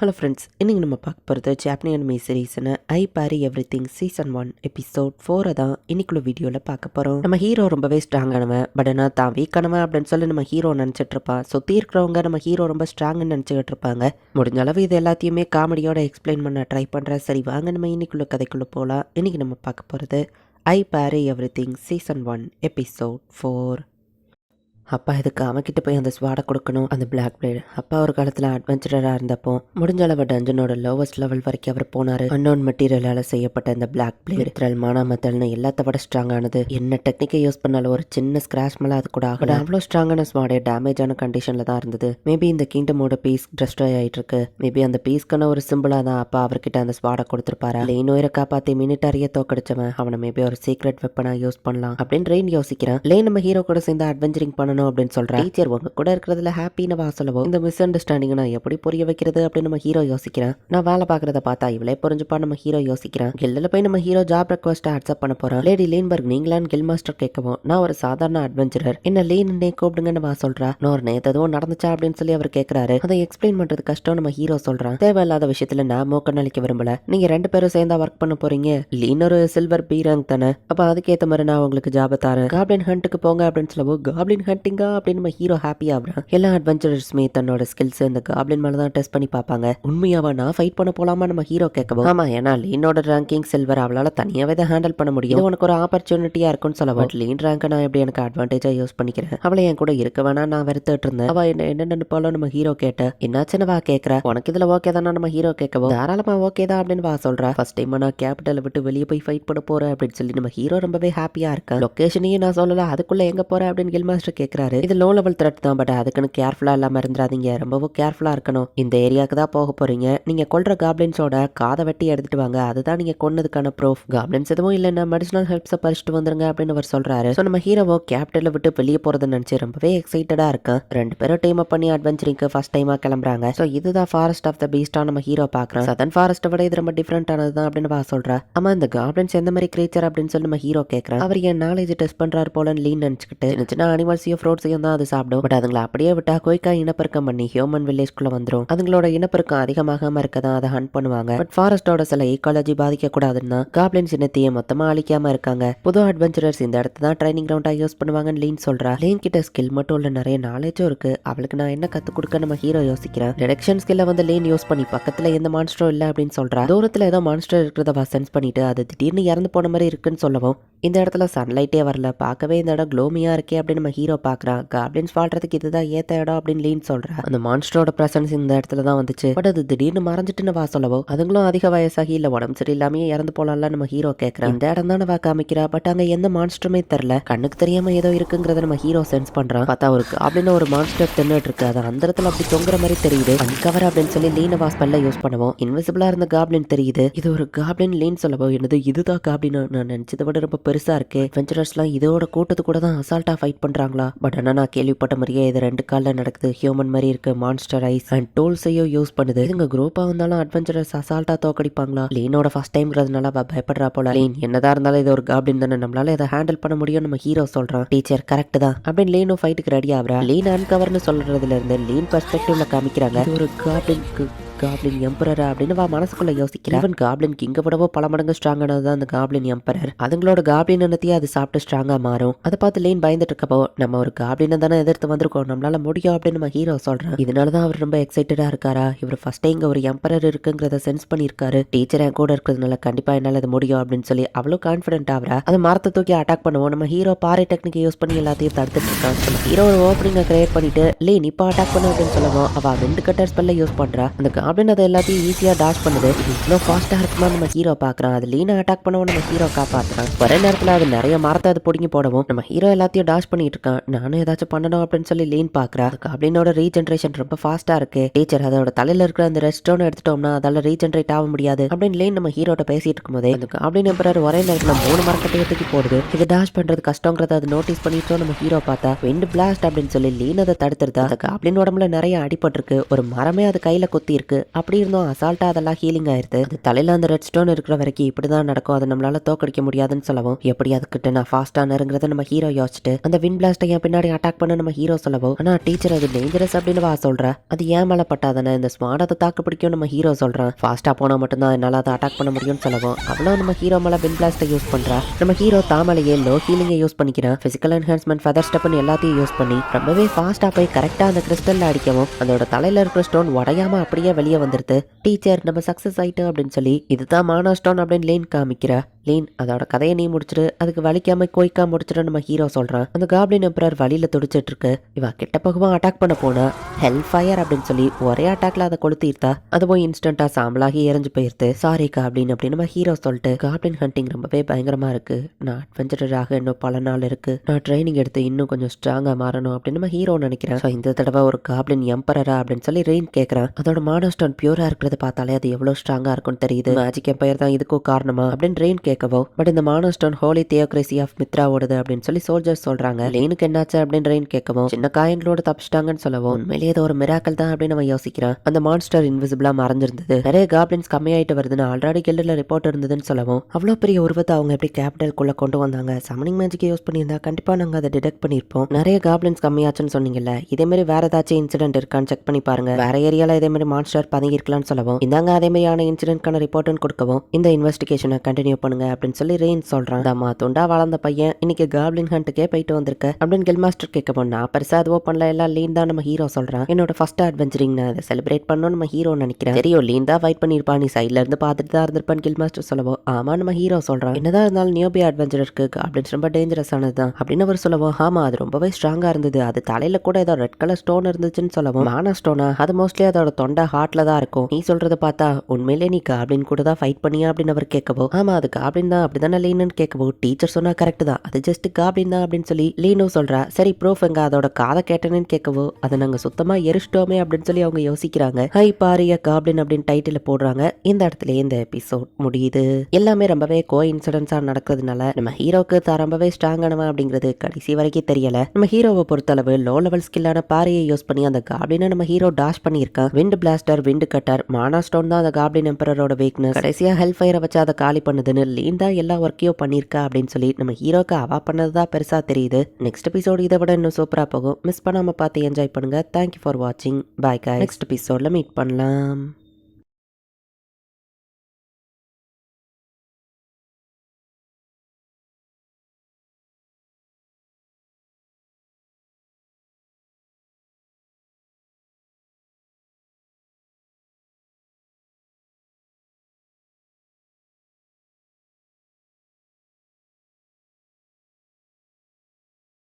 Hello friends இன்றைக்கி நம்ம பார்க்க போகிறது ஜாப்பனி anime சீரீஸ்னு I parry everything season one episode ஃபோரை தான் இன்னைக்குள்ள வீடியோவில் பார்க்க போகிறோம் நம்ம ஹீரோ ரொம்பவே ஸ்ட்ராங்கானவன் பட் ஆனால் தான் வீக்கானவன் அப்படின்னு சொல்லி நம்ம ஹீரோ நினச்சிட்டு இருப்பான். சுற்றி இருக்கிறவங்க நம்ம ஹீரோ ரொம்ப ஸ்ட்ராங்குன்னு நினச்சிக்கிட்டு இருப்பாங்க. முடிஞ்ச அளவு இது எல்லாத்தையுமே காமெடியோட எக்ஸ்பிளைன் பண்ண ட்ரை பண்ணுறேன் சரி வாங்க நம்ம இன்னைக்குள்ள கதைக்குள்ளே போகலாம் இன்னைக்கு நம்ம பார்க்க போகிறது I parry everything season one episode four அப்பா இதுக்கு அவன்கிட்ட போய் அந்த ஸ்வாடை கொடுக்கணும் அந்த பிளாக் பிளேடு அப்பா ஒரு காலத்தில் அட்வென்ச்சரராக இருந்தப்போ முடிஞ்ச அளவு டஞ்சனோட லோவஸ்ட் லெவல் வரைக்கும் அவர் போனார். அன்னோன் மெட்டீரியலால் செய்யப்பட்ட இந்த பிளாக் பிளேடு திரல் மானாமத்தல்னு எல்லாத்த விட ஸ்ட்ராங்கானது என்ன டெக்னிக்கை யூஸ் பண்ணாலும் ஒரு சின்ன ஸ்கிராச் மேலே அது கூட ஆகும் அவ்வளோ ஸ்ட்ராங்கான ஸ்வாடே டேமேஜான கண்டிஷனில் தான் இருந்தது. மேபி இந்த கிங்டமோட பீஸ் டெஸ்ட்ராய் ஆகிட்டு இருக்கு மேபி அந்த பீஸ்க்கான ஒரு சிம்பிளாக தான் அப்பா அவர்கிட்ட அந்த ஸ்வாடை கொடுத்துருப்பாரு? லேன் இன்னொரு காப்பாற்றி மினிட்டாரியே தோக்கடிச்சவன் அவனை மேபி ஒரு சீக்ரெட் வெப்பனாக யூஸ் பண்ணலாம் அப்படின்னு ரெயின் யோசிக்கிறேன். லே நம்ம ஹீரோ கூட சேர்ந்து அட்வென்ச்சரிங் பண்ணணும் அப்படின்னு சொல்றேன் டீச்சர் உங்க கூட இருக்கிறதுல ஹாப்பின்னு வா சொல்லவோ. இந்த மிஸ் அண்டர்ஸ்டாண்டிங் நான் எப்படி புரிய வைக்கிறது அப்படின்னு நம்ம ஹீரோ யோசிக்கிறேன். நான் வேலை பார்க்கறத பார்த்தா இவளே புரிஞ்சுப்பா நம்ம ஹீரோ யோசிக்கிறேன். கில்லில் போய் நம்ம ஹீரோ ஜாப் ரெக்வஸ்ட்டை அக்செப்ட் பண்ண போறோம் லேடி லீன்பர்க் நீங்களான்னு கில் மாஸ்டர் கேட்கவும் நான் ஒரு சாதாரண அட்வென்ச்சரர் என்ன லீன் நே கூப்பிடுங்கன்னு வா சொல்றா. நான் ஒரு நேத்து எதுவும் நடந்துச்சா அப்படின்னு சொல்லி அவர் கேட்கறாரு அதை எக்ஸ்பிளைன் பண்றது கஷ்டம் நம்ம ஹீரோ சொல்றான். தேவையில்லாத விஷயத்துல நான் மூக்கண்ணளிக்க விரும்பல. நீங்க ரெண்டு பேரும் சேர்ந்தா ஒர்க் பண்ண போறீங்க. லீன் ஒரு சில்வர் பி ரேங்க் தானே. அப்ப அதுக்கேத்த மாதிரி நான் உங்களுக்கு ஜாப தரேன். காப்ளின் ஹண்ட்டுக்கு போங்க அப்படின்னு சொல்லவும் காப்ளின் ஹண்டிங்கா அப்படின்னு நம்ம ஹீரோ ஹாப்பி ஆகுறான் எல்லா அட்வென்ச்சரர்ஸுமே தன்னோட ஸ்கில்ஸ் இந்த காப்ளின் மேலே தான் டெஸ்ட் பண்ணி பார்ப்பாங்க. உண்மையாவா நான் ஃபைட் பண்ண போலாமா நம்ம ஹீரோ கேட்கவும்? ஆமா ஏன்னா லீனோட ரேங்கிங் சில்வர் அவளால் தனியாவே தான் ஹேண்டில் பண்ண முடியும். உனக்கு ஒரு ஆப்பர்ச்சுனிட்டியா இருக்கும்னு சொல்ல பட் லீன் ரேங்க் நான் எப்படி எனக்கு அட்வான்டேஜா யூஸ் பண்ணிக்கிறேன்? அவளை என் கூட இருக்க வேணா நான் வெறுத்துட்டு இருந்தேன். அவ என்ன என்ன நினைப்பாலும் நம்ம ஹீரோ கேட்ட. என்னாச்சுன்னு வா கேட்கற உனக்கு இதுல ஓகே தானே நம்ம ஹீரோ கேட்கவும்? தாராளமா ஓகே தான் அப்படின்னு வா சொல்றா. ஃபர்ஸ்ட் டைம் நான் கேபிட்டலை விட்டு வெளியே போய் ஃபைட் பண்ண போறேன் அப்படின்னு சொல்லி நம்ம ஹீரோ ரொம்பவே ஹாப்பியா இருக்கேன் லொக்கேஷனையும் நான் சொல்லல அதுக்குள்ள எங்க போறேன் அப்படின்னு கில் மாஸ்டர் கேக்குறாரு. இது லோ லெவல் த்ரெட் தான் பட் அதுக்குன்னு கேர்ஃபுல்லா இல்லாம இருந்துடாதீங்க ரொம்பவும் கேர்ஃபுல்லா இருக்கணும். இந்த ஏரியாவுக்கு தான் போக போறீங்க. நீங்க கொள்ற காப்ளின்ஸோட காதை வெட்டி எடுத்துட்டு வாங்க. அதுதான் நீங்க கொன்னதுக்கான ப்ரூஃப் காப்ளின்ஸ் எதுவும் இல்லைன்னா மெடிசனல் ஹெல்ப்ஸை பறிச்சுட்டு வந்துருங்க அப்படின்னு அவர் சொல்றாரு. ஸோ நம்ம ஹீரோவோ கேப்டலை விட்டு வெளியே போறதுன்னு நினச்சி ரொம்பவே எக்ஸைட்டடா இருக்கேன் ரெண்டு பேரும் டீம் அப் பண்ணி அட்வென்ச்சரிங்க்கு ஃபர்ஸ்ட் டைமாக கிளம்புறாங்க. ஸோ இதுதான் ஃபாரஸ்ட் ஆஃப் த பீஸ்டாக நம்ம ஹீரோ பாக்குறோம். சதன் ஃபாரஸ்ட்டை விட இது ரொம்ப டிஃப்ரெண்டானது தான் அப்படின்னு வா சொல்கிறேன் ஆமா இந்த காப்ளின்ஸ் எந்த மாதிரி கிரேச்சர் அப்படின்னு சொல்லி நம்ம ஹீரோ கேட்குறேன் அவர் என் நாலேஜ் டெஸ்ட் பண்றாரு போலன்னு லீன் நினச்சிக்கிட்டு சின்ன சின்ன அனிமல்ஸையும் ஃப்ரூட்ஸையும் தான் அது சாப்பிடும். பட் அதுங்களை அப்படியே விட்டா குயிக்கா இனப்பெருக்கம் பண்ணி ஹியூமன் வில்லேஜ்குள்ள வந்துடும் அதுங்களோட இனப்பெருக்கம் அதிகமாகாம இருக்க தான் அதை ஹண்ட் பண்ணுவாங்க. பட் ஃபாரஸ்டோட சில ஈக்காலஜி பாதிக்க கூடாதுன்னா காப்ளின் சின்னத்தையே மொத்தமா அழிக்காம இருக்காங்க. புது அட்வென்ச்சரர்ஸ் இந்த இடத்த தான் ட்ரைனிங் கிரவுண்டா யூஸ் பண்ணுவாங்கன்னு லீன் சொல்றா. லீன் கிட்ட ஸ்கில் மட்டும் இல்ல நிறைய நாலேஜும் இருக்கு. அவளுக்கு நான் என்ன கத்து கொடுக்க நம்ம ஹீரோ யோசிக்கிறேன். டிடெக்ஷன் ஸ்கில்ல வந்து லீன் யூஸ் பண்ணி பக்கத்துல எந்த மான்ஸ்டரும் இல்ல அப்படின்னு சொல்றா. தூரத்துல ஏதோ மான்ஸ்டர் இருக்கிறத சென்ஸ் பண்ணிட்டு அது திடீர்னு இறந்து போன மாதிரி இருக்குன்னு சொல்லவும் இந்த இடத்துல சன்லைட்டே வரல. பார்க்கவே இந்த இடம் க்ளோமியா இருக்கே அப்படின்னு நம்ம ஹீரோ பாக்குறான் அப்படின்னு வாழ்றதுக்கு இதுதான் ஏத்த இடம் அப்படின்னு லீன் சொல்றா. அந்த மான்ஸ்டரோட பிரசன்ஸ் இந்த இடத்துல தான் வந்துச்சு. பட் அது திடீர்னு மறைஞ்சிட்டுன்னு வா சொல்லவோ அதுங்களும் அதிக வயசாகி இல்ல உடம்பு சரியில்லாமயே இறந்து போலாம்ல நம்ம ஹீரோ கேக்குறான் இந்த இடம் தானே வா காமிக்கிறா. பட் அங்க எந்த மான்ஸ்டருமே தெரியல. கண்ணுக்கு தெரியாம ஏதோ இருக்குங்கிறத நம்ம ஹீரோ சென்ஸ் பண்றான் பார்த்தா அவருக்கு அப்படின்னு ஒரு மான்ஸ்டர் தின்னுட்டு இருக்கு. அது அந்த இடத்துல அப்படி தொங்குற மாதிரி தெரியுது. அன்கவர் அப்படின்னு சொல்லி லீன வாஸ்பெல்ல யூஸ் பண்ணுவோம். இன்விசிபிளா இருந்த காப்ளின் தெரியுது. இது ஒரு காப்ளின் லீன் சொல்லவோ என்னது இதுதான் காப்ளின் நான் நினைச்சதை விட ரொம்ப பெருசா இருக்கு. வெஞ்சரர்ஸ்லாம் இதோட கூட்டத்து கூட தான் அசால்ட்டா ஃபைட் பண்றாங்களா? பட் ஆனா நான் கேள்விப்பட்ட மாதிரியே இது ரெண்டு காலில் நடக்குது. ஹியூமன் மாதிரி இருக்கு. மான்ஸ்டர் ஐஸ் அண்ட் டூல்ஸையும் யூஸ் பண்ணுது. இதுங்க குரூப்பா வந்தாலும் அட்வென்ச்சரஸ் அசால்ட்டா தோக்கடிப்பாங்களா? லீனோட ஃபர்ஸ்ட் டைம்ங்கிறதுனால அவ பயப்படுறா போல. லீன் என்னதான் இருந்தாலும் இது ஒரு காப்ளின் தானே. நம்மளால இதை ஹேண்டில் பண்ண முடியும் நம்ம ஹீரோ சொல்றான். டீச்சர் கரெக்ட் தான். அப்படின்னு லீனும் ஃபைட்டுக்கு ரெடி ஆகுறா. லீன் அன்கவர்னு சொல்றதுல இருந்து லீன் பெர்ஸ்பெக்டிவ்ல காமிக்கிறாங்க. ஒரு காப்ளின்க்கு காப்ளின் எம்பரர் அப்படின்னு வா மனசுக்குள்ள யோசிக்கிறேன் ஈவன் காப்ளின் கிங்க விடவோ பல மடங்கு ஸ்ட்ராங்கானது தான் அந்த காப்ளின் எம்பரர் அதுங்களோட காப்ளின் எண்ணத்தையே அது சாப்பிட்டு ஸ்ட்ராங்கா மாறும். அதை பார்த்து லேன் பயந்துட்டு இருக்கப்போ நம்ம ஒரு காப்ளினை தானே எதிர்த்து வந்திருக்கோம். நம்மளால முடியும் அப்படின்னு நம்ம ஹீரோ சொல்றேன். இதனாலதான் அவர் ரொம்ப எக்ஸைட்டடா இருக்காரா? இவர் ஃபர்ஸ்ட் இங்க ஒரு எம்பரர் இருக்குங்கிறத சென்ஸ் பண்ணியிருக்காரு. டீச்சர் என் கூட இருக்கிறதுனால கண்டிப்பா என்னால அது முடியும் அப்படின்னு சொல்லி அவ்வளோ கான்ஃபிடென்ட் ஆகிறா அது மரத்தை தூக்கி அட்டாக் பண்ணுவோம். நம்ம ஹீரோ பாறை டெக்னிக் யூஸ் பண்ணி எல்லாத்தையும் தடுத்துட்டு இருக்கான். ஹீரோ ஒரு ஓப்பனிங்கை கிரியேட் பண்ணிட்டு லேன் இப்போ அட்டாக் பண்ணு அப்படின்னு சொல்லுவோம் அவ ரெண்டு கட்டர் ஸ்பெல்ல யூஸ் பண்றா. அந்த அப்படின்னு அதை எல்லாத்தையும் ஈஸியாக டாஷ் பண்ணுது. இது இவ்வளோ ஃபாஸ்ட்டாக இருக்குமா நம்ம ஹீரோ பார்க்குறான். அது லீனா அட்டாக் பண்ணவும் நம்ம ஹீரோ காப்பாற்றுறான் ஒரே நேரத்தில் அது நிறைய மரத்தை அது பிடுங்கி போடவும் நம்ம ஹீரோ எல்லாத்தையும் டாஷ் பண்ணிட்டு இருக்கான். நானும் ஏதாச்சும் பண்ணணும் அப்படின்னு சொல்லி லீன் பார்க்குறா. காப்ளினோட ரீஜென்ரேஷன் ரொம்ப ஃபாஸ்ட்டாக இருக்கு. டீச்சர் அதோட தலையில் இருக்கிற அந்த ரெஸ்ட் ஸ்டோன் எடுத்துட்டோம்னா அதால் ரீஜென்ரேட் ஆக முடியாது. அப்படின்னு லீன் நம்ம ஹீரோட்ட பேசிட்டு இருக்கும்போதே அந்த காப்ளின் எம்பரர் ஒரே நேரத்தில் மூணு மரக்கட்டையை தூக்கி போடுது. இது டாஷ் பண்ணுறது கஷ்டங்கிறத அது நோட்டீஸ் பண்ணிட்டோம் நம்ம ஹீரோ பார்த்தா. விண்ட் பிளாஸ்ட் அப்படின்னு சொல்லி லீன் அதை தடுத்துருதா. அந்த அப்படின்னு உடம்புல நிறைய அடிபட்டிருக்கு. ஒரு மரமே அது கையில் கொத்தி இருக்கு அப்படி இருந்தோம். அசால்ட்டா அதெல்லாம் ஹீலிங் ஆயிருது. அது தலையில அந்த ரெட் ஸ்டோன் இருக்கிற வரைக்கும் இப்படிதான் நடக்கும். அதை நம்மளால தோக்கடிக்க முடியாதுன்னு சொல்லவும் எப்படி அதுக்கிட்ட நான் ஃபாஸ்டான நெருங்குறத நம்ம ஹீரோ யோசிச்சுட்டு அந்த வின் பிளாஸ்ட்டை என் பின்னாடி அட்டாக் பண்ண நம்ம ஹீரோ சொல்லவும் ஆனா டீச்சர் அது டேஞ்சரஸ் அப்படின்னு வா சொல்ற. அது ஏன் மேல பட்டாதானே இந்த ஸ்மார்ட் அதை தாக்கு பிடிக்கும் நம்ம ஹீரோ சொல்கிறேன் ஃபாஸ்டா போனா மட்டும்தான் என்னால் அதை அட்டாக் பண்ண முடியும்னு சொல்லவும் அவ்வளோ நம்ம ஹீரோ மேல வின் பிளாஸ்ட்டை யூஸ் பண்ணுறா நம்ம ஹீரோ தாமலையே லோ ஹீலிங்கை யூஸ் பண்ணிக்கிறான். ஃபிசிக்கல் என்ஹான்ஸ்மெண்ட் ஃபெதர் ஸ்டெப்னு எல்லாத்தையும் யூஸ் பண்ணி ரொம்பவே ஃபாஸ்ட்டாக போய் கரெக்டா அந்த கிறிஸ்டலில் அடிக்கவும் அதோட தலையில் இருக்கிற ஸ்டோன் உடையாம அப்படியே வெளியே வந்துடுது டீச்சர் நம்ம சக்ஸஸ் ஆகிட்டோம் அப்படின்னு சொல்லி இதுதான் மானா ஸ்டோன் அப்படின்னு லேன் காமிக்கிற. லீன் அதோட கதையை நீ முடிச்சிட்டு அதுக்கு வலிக்காம கோய்க்கா முடிச்சிட்டு நம்ம ஹீரோ சொல்றான். அந்த காப்ளின் எம்பரர் வழியில துடிச்சிட்டு இருக்கு. இவ கிட்ட பக்கமா அட்டாக் பண்ண போனா ஹெல் ஃபயர் அப்படின்னு சொல்லி ஒரே அட்டாக்ல அதை கொளுத்திருத்தா அது போய் இன்ஸ்டன்டா சாம்பலாகி எரிஞ்சு போயிருது. சாரி காப்ளின் அப்படின்னு நம்ம ஹீரோ சொல்லிட்டு காப்ளின் ஹண்டிங் ரொம்பவே பயங்கரமா இருக்கு. நான் அட்வென்ச்சராக இன்னும் பல நாள் இருக்கு. நான் ட்ரைனிங் எடுத்து இன்னும் கொஞ்சம் ஸ்ட்ராங்கா மாறணும் அப்படின்னு நம்ம ஹீரோ நினைக்கிறேன். இந்த தடவை ஒரு காப்ளின் எம்பரரா அப்படின்னு சொல்லி ரெயின் கேட்கறான் அதோட மானஸ்டோன் பியூரா இருக்கிறத பார்த்தாலே அது எவ்வளவு ஸ்ட்ராங்கா இருக்கும்னு தெரியுது. மேஜிக் எம்பையர் தான் இதுக்கும் காரணமா? அப்படின்னு ரெயின் கேட்கவோ பட் இந்த மானஸ்டோன் ஹோலி தியோக்ரசி ஆஃப் மித்ராவோடது அப்படின்னு சொல்லி சோல்ஜர்ஸ் சொல்றாங்க. லேனுக்கு என்னாச்சு அப்படின்னு ரெயின் கேட்கவும் சின்ன காயங்களோட தப்பிச்சிட்டாங்கன்னு சொல்லவும் உண்மையிலேயே அது ஒரு மிராக்கல் தான் அப்படின்னு நம்ம யோசிக்கிறான். அந்த மான்ஸ்டர் இன்விசிபிளா மறைஞ்சிருந்தது. நிறைய காப்ளின்ஸ் கம்மியாயிட்டு வருதுன்னு ஆல்ரெடி கில்டில் ரிப்போர்ட் இருந்ததுன்னு சொல்லவும் அவ்வளோ பெரிய உருவத்தை அவங்க எப்படி கேபிட்டலுக்குள்ள கொண்டு வந்தாங்க? சமனிங் மேஜிக் யூஸ் பண்ணியிருந்தா கண்டிப்பா நாங்க அதை டிடெக்ட் பண்ணிருப்போம் நிறைய காப்ளின்ஸ் கம்மியாச்சுன்னு சொன்னீங்கல்ல இதே மாதிரி வேற ஏதாச்சும் இன்சிடென்ட் இருக்கான்னு செக் பண்ணி பாருங்க. வேற ஏரியால இதே மாதிரி மான்ஸ்டர் பதுங்கி இருக்கலாம்னு சொல்லவும் இந்தாங்க அதே மாதிரியான இன்சிடென்ட்கான ரிப்போர்ட்னு கொடுக்கவும் இந்த இன்வெஸ்டிகேஷனை கண்டினியூ பண்ணுங்க அப்படின்னு சொல்லி ரெயின் சொல்றான். தம்மா துண்டா வளர்ந்த பையன் இன்னைக்கு காப்ளின் ஹண்ட்டுக்கே போயிட்டு வந்திருக்க அப்படின்னு கில் மாஸ்டர் கேட்க நான் பெருசா அதுவோ பண்ணல எல்லாம் லீன் தான் நம்ம ஹீரோ சொல்றான். என்னோட ஃபர்ஸ்ட் அட்வென்ச்சரிங் நான் அதை செலிப்ரேட் பண்ணணும் நம்ம ஹீரோ நினைக்கிறேன். தெரியும் லீன் தான் ஃபைட் பண்ணிருப்பா நீ சைட்ல இருந்து பார்த்துட்டு தான் இருந்திருப்பான் கில் மாஸ்டர் சொல்லவும் ஆமா நம்ம ஹீரோ சொல்றான். என்னதான் இருந்தாலும் நியோபி அட்வென்ச்சர் இருக்கு அப்படின்னு ரொம்ப டேஞ்சரஸ் ஆனது தான் அப்படின்னு அவர் சொல்லவும் ஆமா அது ரொம்பவே ஸ்ட்ராங்கா இருந்தது. அது தலையில கூட ஏதோ ரெட் கலர் ஸ்டோன் இருந்துச்சுன்னு சொல்லவும் மானா ஸ்டோனா அது மோஸ்ட்லி அதோட தொண்டை ஹார்ட் ஹார்ட்ல தான் இருக்கும். நீ சொல்றத பார்த்தா உண்மையிலே நீ காப்ளின் கூட தான் ஃபைட் பண்ணியா? அப்படின்னு அவர் கேட்கவோ ஆமா அது காப்ளின் தான் அப்படிதானே லீனு கேட்கவோ? டீச்சர் சொன்னா கரெக்ட் தான் அது ஜஸ்ட் காப்ளின் தான் அப்படின்னு சொல்லி லீனோ சொல்றா. சரி ப்ரூஃப் எங்க? அதோட காதை கேட்டேன்னு கேட்கவோ அதை நாங்க சுத்தமா எரிச்சிட்டோமே அப்படின்னு சொல்லி அவங்க யோசிக்கிறாங்க. ஹை பாரிய காப்ளின் அப்படின்னு டைட்டில் போடுறாங்க. இந்த இடத்துல இந்த எபிசோட் முடியுது. எல்லாமே ரொம்பவே கோ இன்சிடென்ட்ஸா நடக்கிறதுனால நம்ம ஹீரோக்கு தான் ரொம்பவே ஸ்ட்ராங்கானவன் அப்படிங்கிறது கடைசி வரைக்கும் தெரியல. நம்ம ஹீரோவை பொறுத்தளவு லோ லெவல் ஸ்கில்லான பாறையை யூஸ் பண்ணி அந்த காப்ளினை நம்ம ஹீரோ டாஷ் பண்ணியிருக்கான். Wind blaster wind cutter. Mana stone தான் அந்த காப்ளின் எம்பரரோட வீக்னஸ் கடைசியா ஹெல்ப் ஃபயரை வச்சு அதை காலி பண்ணுதுன்னு லீன் தான் எல்லா ஒர்க்கையும் பண்ணியிருக்கா அப்படின்னு சொல்லி நம்ம ஹீரோக்கு அவா பண்ணது தான் பெருசா தெரியுது. நெக்ஸ்ட் எபிசோடு இதை விட இன்னும் சூப்பரா போகும். மிஸ் பண்ணாம பார்த்து என்ஜாய் பண்ணுங்க. தேங்க்யூ ஃபார் வாட்சிங் பாய் காய் நெக்ஸ்ட் எபிசோட்ல மீட் பண்ணலாம்.